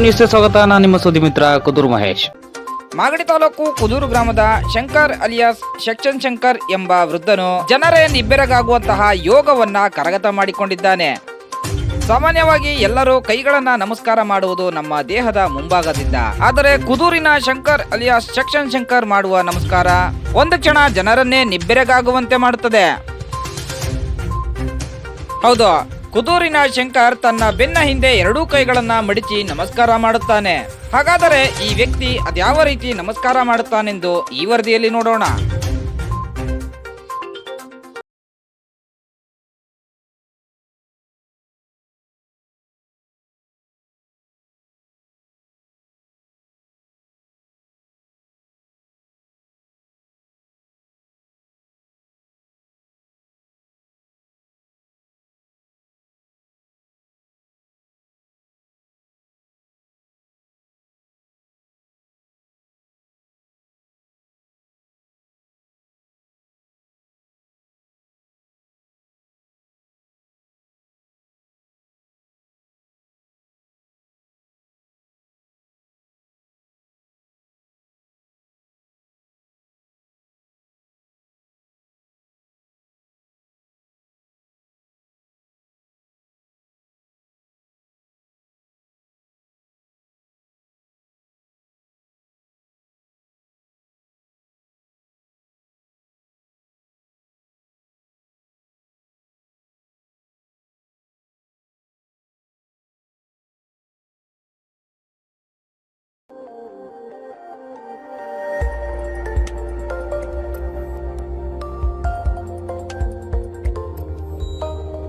ನ್ಯೂಸ್ಗೆ ಸ್ವಾಗತ. ನಾನು ನಿಮ್ಮ ಸುದ್ದಿ ಮಿತ್ರ ಕುದೂರು ಮಹೇಶ್. ಮಾಗಡಿ ತಾಲೂಕು ಕುದೂರು ಗ್ರಾಮದ ಶಂಕರ್ ಅಲಿಯಾಸ್ ಶಕ್ಷನ್ ಶಂಕರ್ ಎಂಬ ವೃದ್ಧನು ಜನರೇ ನಿಬ್ಬೆರಗಾಗುವಂತಹ ಯೋಗವನ್ನ ಕರಗತ ಮಾಡಿಕೊಂಡಿದ್ದಾನೆ. ಸಾಮಾನ್ಯವಾಗಿ ಎಲ್ಲರೂ ಕೈಗಳನ್ನ ನಮಸ್ಕಾರ ಮಾಡುವುದು ನಮ್ಮ ದೇಹದ ಮುಂಭಾಗದಿಂದ. ಆದರೆ ಕುದೂರಿನ ಶಂಕರ್ ಅಲಿಯಾಸ್ ಶಕ್ಷನ್ ಶಂಕರ್ ಮಾಡುವ ನಮಸ್ಕಾರ ಒಂದು ಕ್ಷಣ ಜನರನ್ನೇ ನಿಬ್ಬೆರಗಾಗುವಂತೆ ಮಾಡುತ್ತದೆ. ಹೌದು ಕುದೂರಿನ ಶಂಕರ್ ತನ್ನ ಬೆನ್ನ ಹಿಂದೆ ಎರಡೂ ಕೈಗಳನ್ನ ಮಡಿಚಿ ನಮಸ್ಕಾರ ಮಾಡುತ್ತಾನೆ. ಹಾಗಾದರೆ ಈ ವ್ಯಕ್ತಿ ಅದ್ಯಾವ ರೀತಿ ನಮಸ್ಕಾರ ಮಾಡುತ್ತಾನೆಂದು ಈ ವರದಿಯಲ್ಲಿ ನೋಡೋಣ.